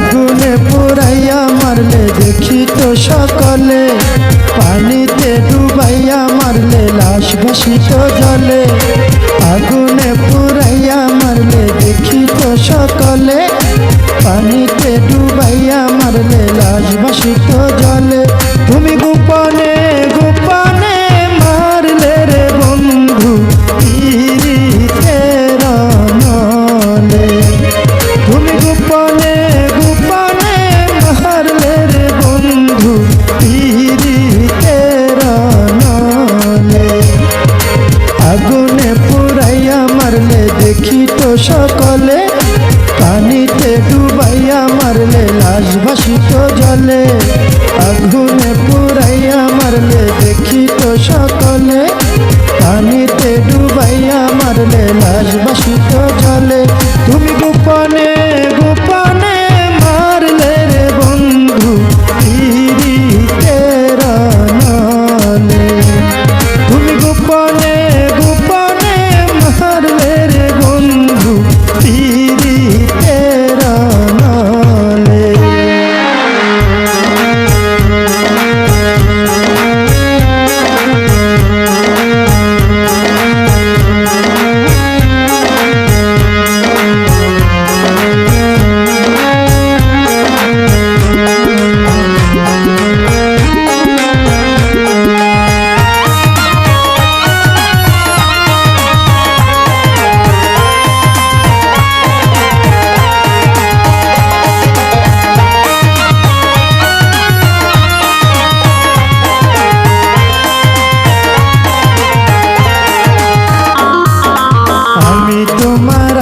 আগুনে পুরাইয়া মারলে, দেখি তো সকলে। পানিতে ডুবাইয়া মারলে, লাশ ভাসিত জলে। আগুনে পুরাইয়া মারলে, দেখি তো সকলে। পানিতে ডুবাইয়া মারলে, লাশ সকলে পানিতে ডুবাইয়া মারলে লাশ ভাসিত জলে।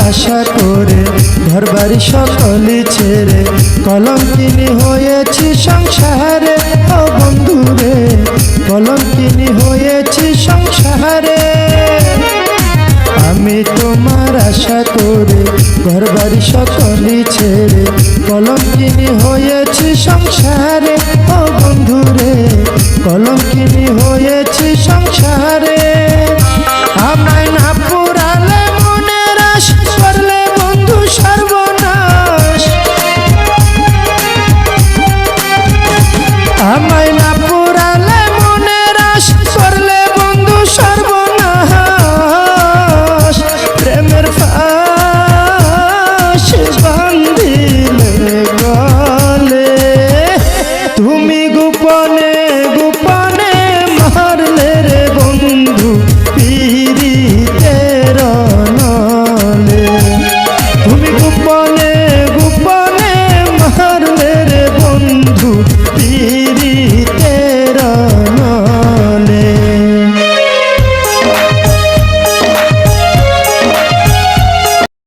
আশা করে ঘর বাড়ি সকলে ছেড়ে কলঙ্কিনী হয়েছি সংসারে। ও বন্ধুরে, কলঙ্কিনী হয়েছি সংসারে। আমি তোমার আশা করে ঘর বাড়ি সকলে ছেড়ে কলঙ্কিনী হয়েছি সংসারে। ও বন্ধুরে জীবনে